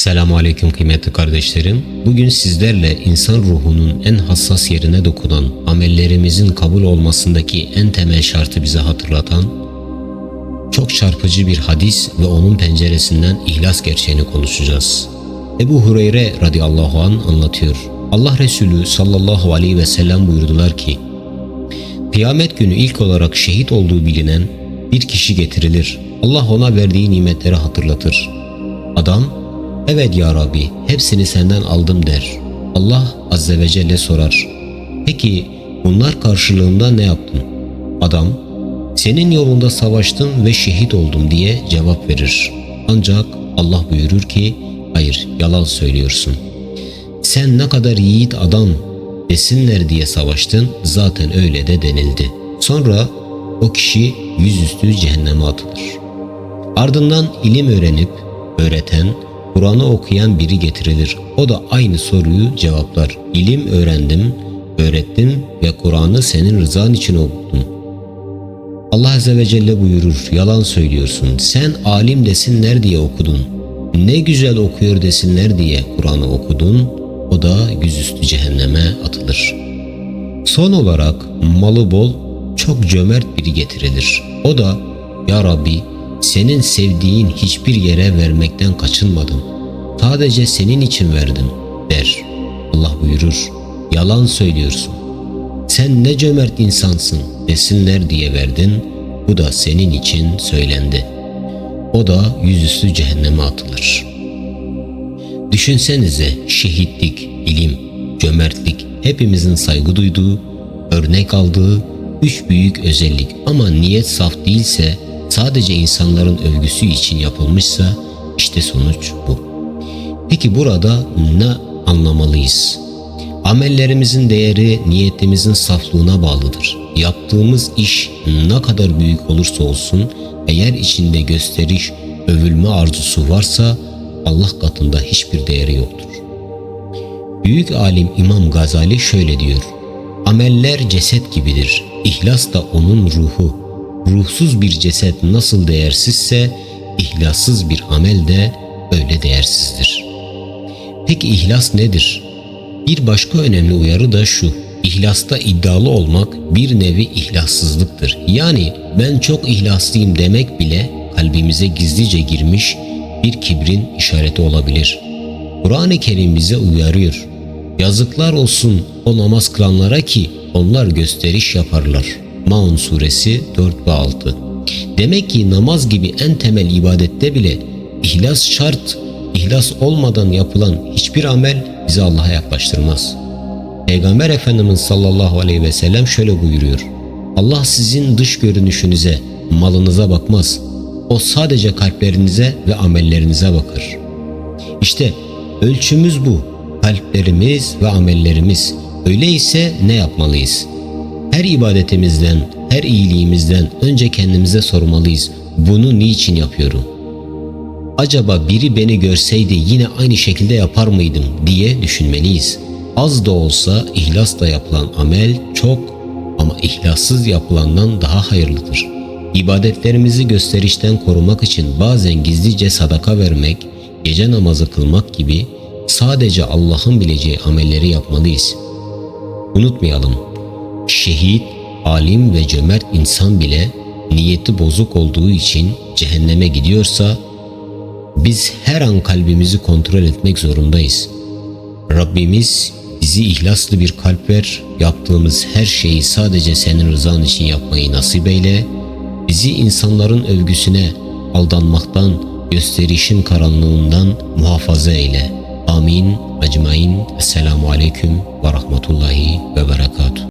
Selamun Aleyküm kıymetli kardeşlerim. Bugün sizlerle insan ruhunun en hassas yerine dokunan, amellerimizin kabul olmasındaki en temel şartı bize hatırlatan, çok çarpıcı bir hadis ve onun penceresinden ihlas gerçeğini konuşacağız. Ebu Hureyre radıyallahu an anlatıyor. Allah Resulü sallallahu aleyhi ve sellem buyurdular ki, Kıyamet günü ilk olarak şehit olduğu bilinen bir kişi getirilir. Allah ona verdiği nimetleri hatırlatır. Adam, evet ya Rabbi hepsini senden aldım der. Allah azze ve celle sorar. Peki bunlar karşılığında ne yaptın? Adam, senin yolunda savaştım ve şehit oldum diye cevap verir. Ancak Allah buyurur ki, hayır yalan söylüyorsun. Sen ne kadar yiğit adam desinler diye savaştın zaten öyle de denildi. Sonra o kişi yüzüstü cehenneme atılır. Ardından ilim öğrenip öğreten, Kur'an'ı okuyan biri getirilir. O da aynı soruyu cevaplar. İlim öğrendim, öğrettim ve Kur'an'ı senin rızan için okudum. Allah Azze ve Celle buyurur, yalan söylüyorsun. Sen alim desinler diye okudun. Ne güzel okuyor desinler diye Kur'an'ı okudun. O da yüzüstü cehenneme atılır. Son olarak malı bol, çok cömert biri getirilir. O da, Ya Rabbi, senin sevdiğin hiçbir yere vermekten kaçınmadım. Sadece senin için verdim, der. Allah buyurur, yalan söylüyorsun. Sen ne cömert insansın desinler diye verdin, bu da senin için söylendi. O da yüzüstü cehenneme atılır. Düşünsenize şehitlik, ilim, cömertlik hepimizin saygı duyduğu, örnek aldığı üç büyük özellik ama niyet saf değilse sadece insanların övgüsü için yapılmışsa işte sonuç bu. Peki burada ne anlamalıyız? Amellerimizin değeri niyetimizin saflığına bağlıdır. Yaptığımız iş ne kadar büyük olursa olsun eğer içinde gösteriş, övülme arzusu varsa Allah katında hiçbir değeri yoktur. Büyük alim İmam Gazali şöyle diyor. Ameller ceset gibidir. İhlas da onun ruhu. Ruhsuz bir ceset nasıl değersizse ihlassız bir amel de öyle değersizdir. Peki ihlas nedir? Bir başka önemli uyarı da şu. İhlasta iddialı olmak bir nevi ihlassızlıktır. Yani ben çok ihlaslıyım demek bile kalbimize gizlice girmiş bir kibrin işareti olabilir. Kur'an-ı Kerim bize uyarıyor. Yazıklar olsun o namaz kılanlara ki onlar gösteriş yaparlar. Maun suresi 4 ve 6. Demek ki namaz gibi en temel ibadette bile ihlas şart, ihlas olmadan yapılan hiçbir amel bizi Allah'a yaklaştırmaz. Peygamber Efendimiz sallallahu aleyhi ve sellem şöyle buyuruyor. Allah sizin dış görünüşünüze, malınıza bakmaz. O sadece kalplerinize ve amellerinize bakar. İşte ölçümüz bu. Kalplerimiz ve amellerimiz. Öyleyse ne yapmalıyız? Her ibadetimizden, her iyiliğimizden önce kendimize sormalıyız. Bunu niçin yapıyorum? Acaba biri beni görseydi yine aynı şekilde yapar mıydım diye düşünmeliyiz. Az da olsa ihlasla yapılan amel çok ama ihlassız yapılandan daha hayırlıdır. İbadetlerimizi gösterişten korumak için bazen gizlice sadaka vermek, gece namazı kılmak gibi sadece Allah'ın bileceği amelleri yapmalıyız. Unutmayalım, şehit, alim ve cömert insan bile niyeti bozuk olduğu için cehenneme gidiyorsa biz her an kalbimizi kontrol etmek zorundayız. Rabbimiz bizi ihlaslı bir kalp ver, yaptığımız her şeyi sadece senin rızan için yapmayı nasip eyle, bizi insanların övgüsüne aldanmaktan, gösterişin karanlığından muhafaza eyle. Amin. Ecmain. Esselamu Aleyküm ve Rahmetullahi ve Berekatuhu.